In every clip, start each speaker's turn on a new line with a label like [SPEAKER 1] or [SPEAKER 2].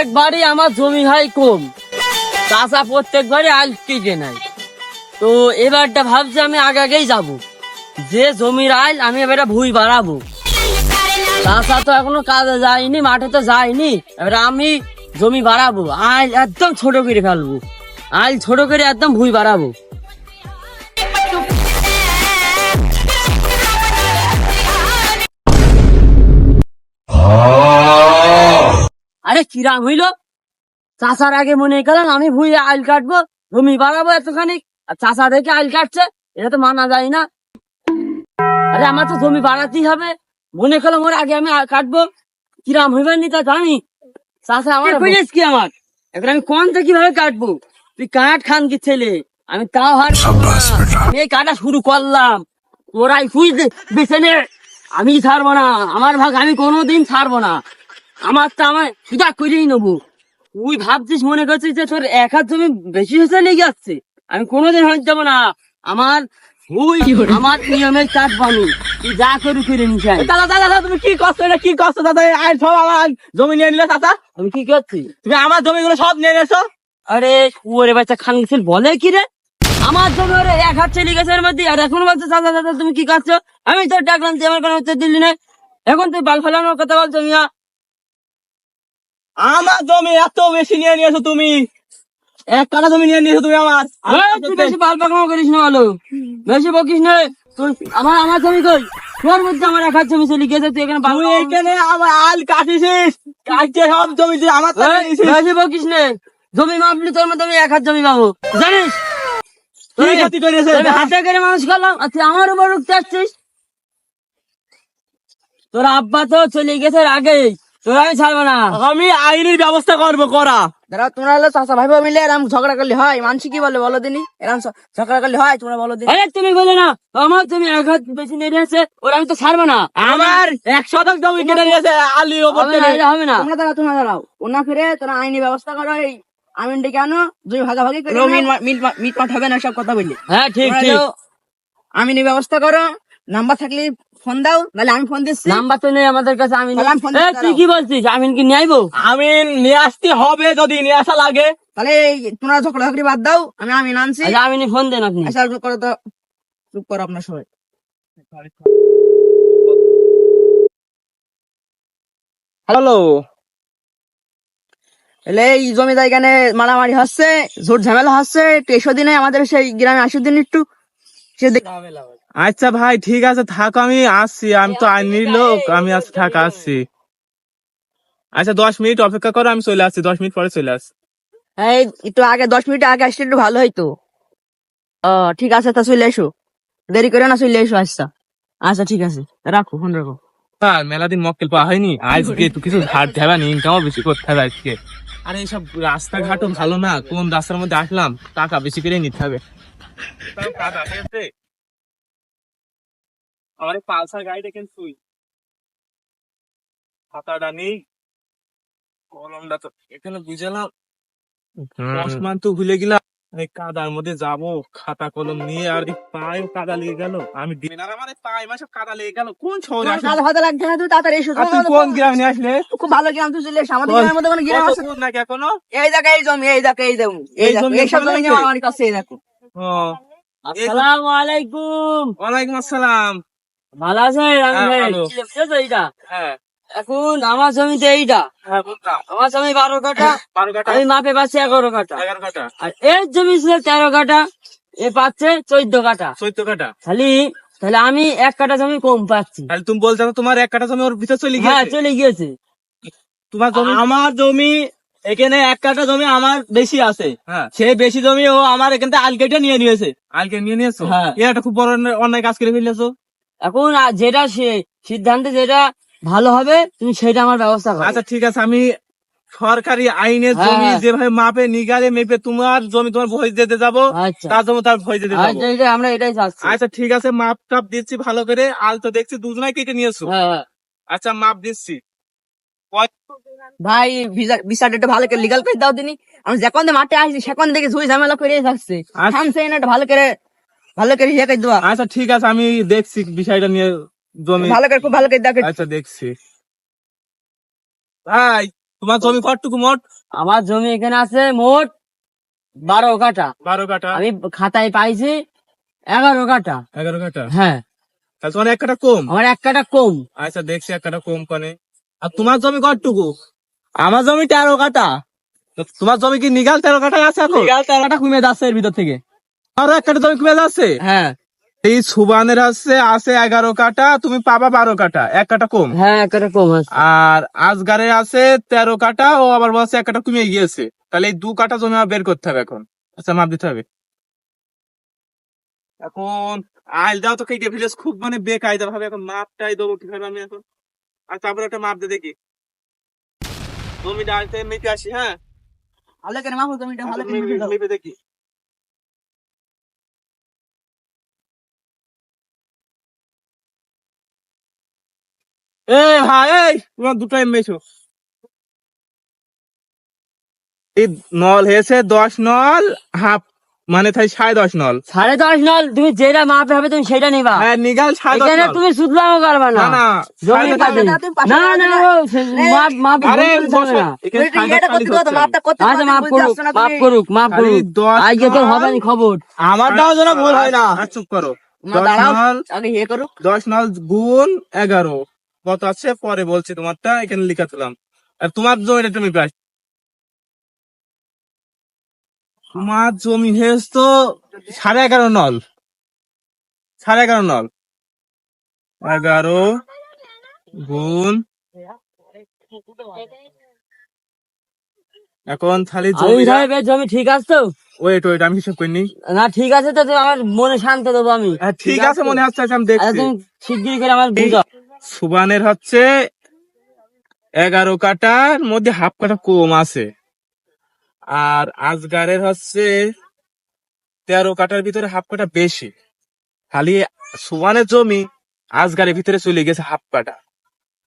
[SPEAKER 1] প্রত্যেকবারই আমার জমি হয় কম। চাষা প্রত্যেকবারই আল টিকে নাই তো এবারটা ভাবছি আমি আগে আগেই যাব। যে জমির আইল আমি এবারে ভুই বাড়াবো। চাষা তো এখনও কাজে যায়নি, মাঠে তো যায়নি। এবারে আমি জমি বাড়াবো, আইল একদম ছোট করে ফেলব। আইল ছোট করে একদম ভুই বাড়াবো। আরে কিরাম হইল? চাষার আগে মনে করলাম আমি ভুই আইল কাটবো জমি বাড়াবো এতখানি আর চাষা দেখে আইল কাটছে এটা তো মানা যায় না। আরে আমার তো জমি বাড়াতেই হবে। মনে করলাম ওর আগে আমি কাটবো। কিরাম হইবে নি তা জানি। চাষা আমার বুঝেছ কি আমার? এখন আমি কোনটা কীভাবে কাটবো? তুই কাঠ খান কি ছেলে? আমি তাও হার এই কাটা শুরু করলাম। ওরাই তুই বেছে নে। আমি ছাড়বো না। আমার ভাগ আমি কোনোদিন ছাড়বো না। আমার তো আমার সুদা করেই নেব। তুই ভাবছিস মনে করছিস যে তোর এক হাত জমি বেশি হয়েছে লেগে যাচ্ছে? আমি কোনোদিন হয়ে যাব না। আমার আমার নিয়মের কাজ বানু। তুই যা করু করে নিস
[SPEAKER 2] দাদা দাদা দাদা, তুমি কি করছ? এটা কি করছ? দাদা আইন সব আমার জমি নিয়ে নিলে চাচা।
[SPEAKER 1] আমি কি করছি?
[SPEAKER 2] তুমি আমার জমিগুলো সব নিয়ে নিয়েছো?
[SPEAKER 1] আরে ওরে বাচ্চা খান গেছিল বলে কি রে? আমার জমি ওরে এক হাত চলে গেছে এর মধ্যে আর এখন বলছো দাদা দাদা তুমি কি করছ? আমি তোর ডাকলাম তুই আমার কোনো উত্তর দিলি না। এখন তুই বাল ফেলানোর কথা বলছো মিয়া।
[SPEAKER 2] আমার জমি এত বেশি নিয়ে নিয়েছো তুমি। এক কাটা জমি নিয়ে নিয়েছো তুমি আমার।
[SPEAKER 1] তুই বেশি বাল পাকামো করিস না ভালো বেশি বকিস না। আমার আমার জমি কই? তোর মধ্যে আমার এক হাত জমি চলে গেছে তুই এখানে বাল
[SPEAKER 2] এইখানে আমার আল কাটিছিস। কাটছে সব জমি আমার।
[SPEAKER 1] বেশি বকিস না। জমি মাপলি তোর মধ্যে আমি এক হাত জমি পাবো। জানিস? হাতে করে মানুষ করলাম আর তুই আমার উপর উঠতে আসছিস? তোর আব্বা তো চলে গেছে আগেই। তোর আমি ছাড়বো না।
[SPEAKER 2] আমি আইনের ব্যবস্থা করব করা।
[SPEAKER 3] দাদা তোমরা হলো চাচা ভাই ভাই মিলে এরম ঝগড়া করলে হয়। মানুষ কি বলে বলো দিনি? ঝ- ঝগড়া করলে হয় তোমরা বলো দিনি।
[SPEAKER 1] আরে তুমি বলে না আমার তুমি এক হাত বেশি নিয়ে নিয়েছে ওর আমি তো ছাড়বো না।
[SPEAKER 2] আমার এক শতক জমি কেটে নিয়েছে আলি ওপর
[SPEAKER 1] হবে না
[SPEAKER 3] তোমরা দাঁড়াও তোমরা দাঁড়াও। ওনা ফিরে তোরা আইনি ব্যবস্থা করো এই আমিন ডেকে আনো দুই ভাগাভাগি করে মিট মিট হবে না সব কথা বললি।
[SPEAKER 1] হ্যাঁ ঠিক
[SPEAKER 3] তোমরা
[SPEAKER 1] ঠিক।
[SPEAKER 3] আমিনি ব্যবস্থা করো নাম্বার থাকলে ফোন দাও নাহলে আমি ফোন দিচ্ছি।
[SPEAKER 1] নাম্বার তো নেই আমাদের কাছে আমি তুই কি বলছিস? আমিন কি নিয়ে আইবো?
[SPEAKER 2] আমি নিয়ে আসতে হবে যদি নিয়ে আসা লাগে।
[SPEAKER 3] তাহলে এই তোমরা ঝগড়া ঝগড়ি বাদ দাও আমি আমিন আনছি।
[SPEAKER 1] আচ্ছা আমিনি ফোন দেন আপনি।
[SPEAKER 3] আচ্ছা চুপ করো তো চুপ করো আপনার সবাই।
[SPEAKER 2] হ্যালো।
[SPEAKER 3] এলে এই জমি জায়গানে মারামারি হচ্ছে ঝোট ঝামেলা হচ্ছে একটু এসো দিনে আমাদের সেই গ্রামে আসো দিন একটু। সে দেখ-
[SPEAKER 2] আচ্ছা ভাই ঠিক আছে থাক আমি আসছি। আমি তো আইনি লোক আমি আজ থাক আসছি। আচ্ছা দশ মিনিট অপেক্ষা করো আমি চলে আসছি দশ মিনিট পরে চলে আসছি।
[SPEAKER 3] এই একটু আগে দশ মিনিট আগে আসলে একটু ভালো হইতো। ও ঠিক আছে তা চলে এসো দেরি করে না চলে এসো আচ্ছা। আচ্ছা ঠিক আছে রাখো ফোন রাখো।
[SPEAKER 2] আর মেলা দিন মক্কেল পাওয়া হয়নি। আজকে একটু কিছু ধার দেবা নি ইনকামও বেশি করতে হবে আজকে। আরে এইসব রাস্তাঘাটও ভালো না। কোন রাস্তার মধ্যে আসলাম? টাকা বেশি করে নিতে হবে। আমার এই পালসার গাড়ি দেখেন তুই। খাতাটা নেই কলমটা তো এখানে বুঝলাম। চশমা তো ভুলে গেলাম। এই কাদার মধ্যে যাব খাতা কলম নিয়ে আর পায়ে কাদা লেগে গেল। আমি দিন আর আমার পায়ে মাসে কাদা লেগে গেল। কোন শহরে?
[SPEAKER 3] কাজ লাগছে না তুই? তাড়াতাড়ি এসো
[SPEAKER 2] তুই কোন গ্রামে নিয়ে আসলে
[SPEAKER 3] খুব ভালো গ্রাম তুই চলে এসো। আমাদের গ্রামের মধ্যে কোনো গ্রাম আছে?
[SPEAKER 2] নাকি এখনও?
[SPEAKER 3] এই দেখো এই জমি এই দেখো এই জমি এই
[SPEAKER 2] এই জমি
[SPEAKER 3] এইসব
[SPEAKER 2] এখানে
[SPEAKER 3] জমি আমার কাছে এই দেখো।
[SPEAKER 1] আসসালামু আলাইকুম।
[SPEAKER 2] ওয়ালাইকুম আসসালাম।
[SPEAKER 1] ভালো আমি
[SPEAKER 2] হ্যাঁ, হ্যাঁ।
[SPEAKER 1] এখন আমার জমিতে এইটা।
[SPEAKER 2] হ্যাঁ
[SPEAKER 1] আমার জমি বারো কাটা আমি মাপে পাচ্ছি এগারো কাটা আর এর জমি ছিল তেরো কাটা এ পাচ্ছে চোদ্দ কাটা
[SPEAKER 2] চৈত্য কাটা
[SPEAKER 1] খালি তাহলে আমি এক কাটা জমি কম পাচ্ছি।
[SPEAKER 2] তাহলে তুমি বলছো তোমার এক কাটা জমি ওর ভিতর চলে
[SPEAKER 1] হ্যাঁ চলে গিয়েছে।
[SPEAKER 2] তোমার জমি
[SPEAKER 4] আমার জমি এখানে এক কাটা জমি আমার বেশি আছে। সে বেশি জমি ও আমার এখান থেকে আলকেটে নিয়ে নিয়েছে।
[SPEAKER 2] আলকে নিয়ে নিয়েছো?
[SPEAKER 4] হ্যাঁ।
[SPEAKER 2] এ একটা খুব বড় অন্যায় কাজ করে ফেলেছো।
[SPEAKER 1] এখন যেটা সিদ্ধান্তে যেটা ভালো হবে তুমি সেটা আমার ব্যবস্থা করো।
[SPEAKER 2] আচ্ছা ঠিক আছে আমি সরকারি আইনের
[SPEAKER 1] হ্যাঁ,
[SPEAKER 2] জমি
[SPEAKER 1] হ্যাঁ।
[SPEAKER 2] যেভাবে মাপে নিগারে মেপে তোমার জমি তোমার ভয় দিতে যাব
[SPEAKER 1] আচ্ছা।
[SPEAKER 2] তার জমি তার ভয় দিতে যাব।
[SPEAKER 1] আচ্ছা আমরা এটাই চাচ্ছি।
[SPEAKER 2] আচ্ছা ঠিক আছে মাপ টাপ দিচ্ছি ভালো করে। আল তো দেখছি দুজনাই কেটে নিয়েছো।
[SPEAKER 1] হ্যাঁ।
[SPEAKER 2] আচ্ছা মাপ দিচ্ছি।
[SPEAKER 3] ভাই ভিসাটা একটু ভালো করে লিগাল করে দাও দিনি। আমি যখন মাঠে আসছি সেখন থেকে ঝুই ঝামেলা করে থাকছে
[SPEAKER 2] আচ্ছা।
[SPEAKER 3] থামছে না ভালো করে ভালো করে ইয়ে করে দেওয়া
[SPEAKER 2] আচ্ছা ঠিক আছে আমি দেখছি বিষয়টা নিয়ে জমি।
[SPEAKER 3] ভালো করে খুব ভালো করে দেখো।
[SPEAKER 2] আচ্ছা দেখছি। ভাই তোমার জমি কতটুকু মোট?
[SPEAKER 1] আমার জমি এখানে আছে মোট বারো কাটা
[SPEAKER 2] বারো কাটা
[SPEAKER 1] আমি খাতায় পাইছি এগারো কাটা
[SPEAKER 2] এগারো কাটা
[SPEAKER 1] হ্যাঁ।
[SPEAKER 2] তাহলে তোমার এক কাটা কম?
[SPEAKER 1] আমার এক কাটা কম।
[SPEAKER 2] আচ্ছা দেখছি এক কাটা কম কনে। আর তোমার জমি কতটুকু?
[SPEAKER 4] আমার জমি তেরো কাটা
[SPEAKER 2] তোমার জমি কি নিগাল তেরো কাটা আছে এখন?
[SPEAKER 4] বিঘা তেরো কাটা কমে যাচ্ছে এর ভিতর থেকে।
[SPEAKER 2] আরও এক কাটা জমি যাচ্ছে
[SPEAKER 1] হ্যাঁ।
[SPEAKER 2] এই সুবানের আছে আছে এগারো কাটা তুমি পাবা বারো কাটা এক কাটা কম।
[SPEAKER 1] হ্যাঁ এক কাটা কম আছে।
[SPEAKER 2] আর আজগারে আছে তেরো কাটা ও আবার বলছে এক কাটা কমে গিয়েছে। তাহলে এই দু কাটা জমি বের করতে হবে এখন। আচ্ছা মাপ দিতে হবে। এখন আইল দাও তো কেটে ফেলেছ খুব মানে বেকায়দা ভাবে। এখন মাপটাই দেবো কীভাবে আমি এখন? আর তারপরে একটা মাপ দিয়ে দেখি। জমি ডালতে মেপে আসি হ্যাঁ?
[SPEAKER 3] ভালো করে মাহমুদ জমিটা ভালো করে
[SPEAKER 2] মেপে- মেপে দেখি। এ ভাই এই তোমার দুটো এমবেছো এই নল হয়েছে দশ নল হাফ মানে তাই সাড়ে দশ নল।
[SPEAKER 1] সাড়ে দশ নল তুমি যেটা মাপে হবে তুমি সেটা নিবা।
[SPEAKER 2] হ্যাঁ নিগাল সাড়ে দশ নল।
[SPEAKER 1] তুমি সুদলাও
[SPEAKER 2] না।
[SPEAKER 1] না
[SPEAKER 2] না।
[SPEAKER 1] না। মাপ মাপ
[SPEAKER 2] আরে।
[SPEAKER 1] আচ্ছা মাপ করুক মাপ করুক মাপ করুক। আজকে তো হবে না খবর।
[SPEAKER 4] আমারটাও যেন ভুল হয় না।
[SPEAKER 2] চুপ করো। দশ নল। দশ নল গুণ এগারো। কত আছে পরে বলছি তোমারটা এখানে লিখা তুলাম আর তোমার জমিটা তুমি প্রায় তোমার জমি হেস তো সাড়ে এগারো নল। সাড়ে এগারো নল। এগারো গুণ। এখন খালি জমি
[SPEAKER 1] জমি ঠিক আছে তো?
[SPEAKER 2] ওয়েট ওয়েট আমি হিসাব করিনি।
[SPEAKER 1] না ঠিক আছে তো আমার মনে শান্ত দেবো আমি।
[SPEAKER 2] হ্যাঁ, ঠিক আছে মনে হচ্ছে আচ্ছা, আমি দেখছি।
[SPEAKER 1] শিগগিরি করে আমার বুঝাও
[SPEAKER 2] সুবানের হচ্ছে এগারো কাটার মধ্যে হাফ কাটা কম আছে। আর আজগারের হচ্ছে তেরো কাটার ভিতরে হাফ কাটা বেশি। খালি সুবানের জমি আজগারের ভিতরে চলে গেছে হাফ কাটা।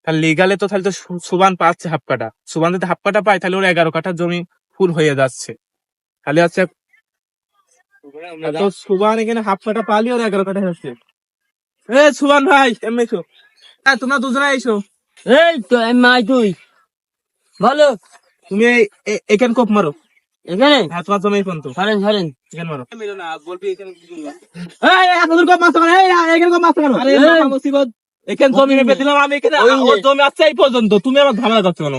[SPEAKER 2] তাহলে লিগালে তো তাহলে তো সুবান পাচ্ছে হাফ কাটা। সুবান যদি হাফ কাটা পায় তাহলে ওর এগারো কাটার জমি ফুল হয়ে যাচ্ছে। খালি হচ্ছে তো সুবান এখানে হাফ কাটা পালি ওর এগারো কাটা হচ্ছে। এ সুবান ভাই এমনি হ্যাঁ তোমরা দুজনে এসো
[SPEAKER 1] এই তো এম আই তুই। বলো।
[SPEAKER 2] তুমি এখানে কোপ মারো।
[SPEAKER 1] এখানে?
[SPEAKER 2] হ্যাঁ তোমার জমি
[SPEAKER 1] সরেন সরেন
[SPEAKER 2] এখানে মারো। বলবি এখানে
[SPEAKER 4] এই এই।
[SPEAKER 2] আরে মুসিবত। জমি মেপে দিলাম আমি এখানে ওর জমি আছে এই পর্যন্ত তুমি আমার ঝামেলা করছ কেন?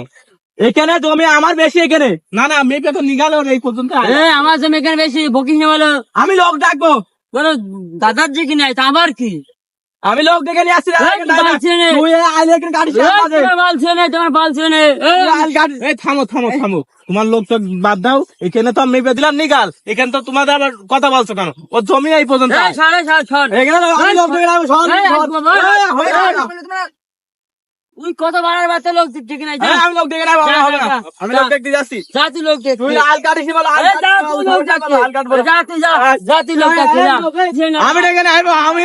[SPEAKER 4] এখানে জমি আমার বেশি এখানে।
[SPEAKER 2] না না মেপে তো নিগালো এই পর্যন্ত
[SPEAKER 1] এ আমার জমি এখানে বেশি বকিস না বলো।
[SPEAKER 4] আমি লোক ডাকবো।
[SPEAKER 1] বলো দাদার যে কিনে নাই তা আবার কি?
[SPEAKER 4] আমি লোক দেখে নিয়ে
[SPEAKER 2] থামো থামো থামো তোমার লোক তো বাদ দাও এখানে তো নিগাল এখানে তো তোমাদের আবার কথা বলছো কেন ও জমি এই পর্যন্ত
[SPEAKER 1] কত বাড়ার বাচ্চা লোক ঠিক নাই
[SPEAKER 4] আমি লোক দেখে
[SPEAKER 1] না
[SPEAKER 4] হবে না আমি লোক দেখতে যাচ্ছি
[SPEAKER 1] লোক দেখ
[SPEAKER 4] তুই আল কাটিস বল আল
[SPEAKER 1] যা লোক দেখ
[SPEAKER 4] আমি আমি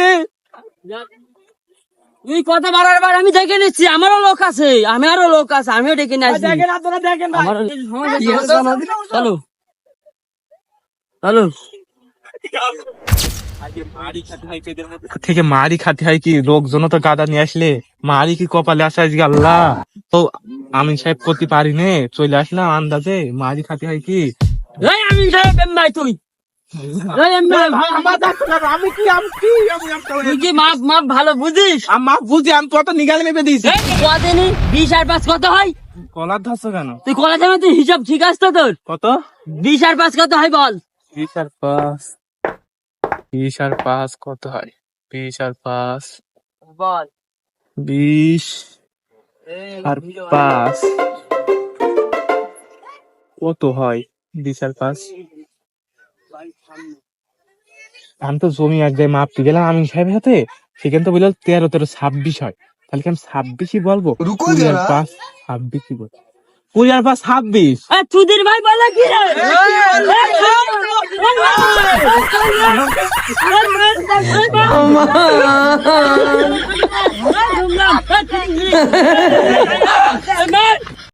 [SPEAKER 1] তুই কত বাড়ার বার আমি দেখে নিচ্ছি আমারও লোক আছে আমারও লোক আছে আমিও ডেকে নিয়ে আসছি।
[SPEAKER 4] দেখেন আপনারা দেখেন ভাই।
[SPEAKER 1] আমারও চলো চলো
[SPEAKER 2] থেকে মারি খাতে হয় কি? লোকজন তো গাদা নিয়ে আসলে। মারি কি কপালে আসে আজকে আল্লাহ? তো আমি সাহেব করতে পারি নে চলে আসলাম আন্দাজে। মারি খাতে হয় কি?
[SPEAKER 1] এই আমি সাহেব তুই?
[SPEAKER 2] আমি কি আমি কি
[SPEAKER 1] মাপ মাপ ভালো বুঝিস?
[SPEAKER 2] আমার বুঝি আমি কত নিগালে মেপে দিয়েছি।
[SPEAKER 1] এই কদিনই বিশ আর পাঁচ কত হয়?
[SPEAKER 2] কলার ধরছো কেন?
[SPEAKER 1] তুই হিসাব ঠিক আছে তো তোর?
[SPEAKER 2] কত?
[SPEAKER 1] বিশ আর পাঁচ কত হয় বল?
[SPEAKER 2] বিশ আর পাঁচ বিশ আর পাঁচ কত হয়? বিশ আর পাঁচ
[SPEAKER 1] বল।
[SPEAKER 2] বিশ আর পাঁচ কত হয়? বিশ আর পাঁচ। আমি তো জমি এক জায়গায় মাপতে গেলাম আমি সাহেবের হাতে সেখানে তো বললাম তেরো তেরো ছাব্বিশ হয় তাহলে কি আমি ছাব্বিশই বলব কুড়ি আর পাঁচ ছাব্বিশই বল কুড়ি আর পাঁচ ছাব্বিশ
[SPEAKER 1] এই ভাই বলে কি রে